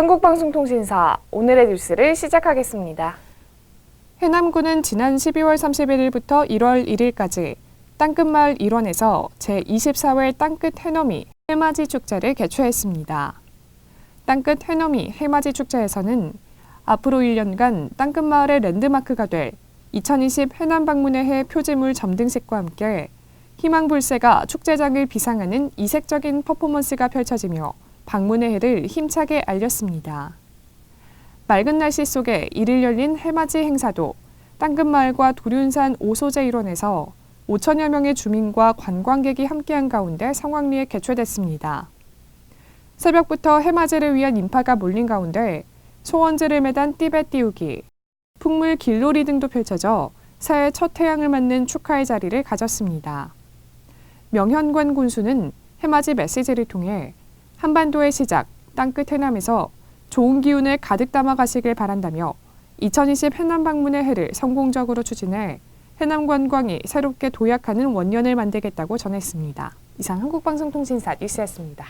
한국방송통신사 오늘의 뉴스를 시작하겠습니다. 해남군은 지난 12월 31일부터 1월 1일까지 땅끝마을 일원에서 제24회 땅끝 해넘이 해맞이 축제를 개최했습니다. 땅끝 해넘이 해맞이 축제에서는 앞으로 1년간 땅끝마을의 랜드마크가 될 2020 해남 방문의 해 표지물 점등식과 함께 희망불새가 축제장을 비상하는 이색적인 퍼포먼스가 펼쳐지며 방문의 해를 힘차게 알렸습니다. 맑은 날씨 속에 이를 열린 해맞이 행사도 땅끝마을과 도륜산 오소재 일원에서 5천여 명의 주민과 관광객이 함께한 가운데 성황리에 개최됐습니다. 새벽부터 해맞이를 위한 인파가 몰린 가운데 소원제를 매단 띠배 띄우기, 풍물 길놀이 등도 펼쳐져 새해 첫 태양을 맞는 축하의 자리를 가졌습니다. 명현관 군수는 해맞이 메시지를 통해 한반도의 시작, 땅끝 해남에서 좋은 기운을 가득 담아 가시길 바란다며 2020 해남 방문의 해를 성공적으로 추진해 해남 관광이 새롭게 도약하는 원년을 만들겠다고 전했습니다. 이상 한국방송통신사 뉴스였습니다.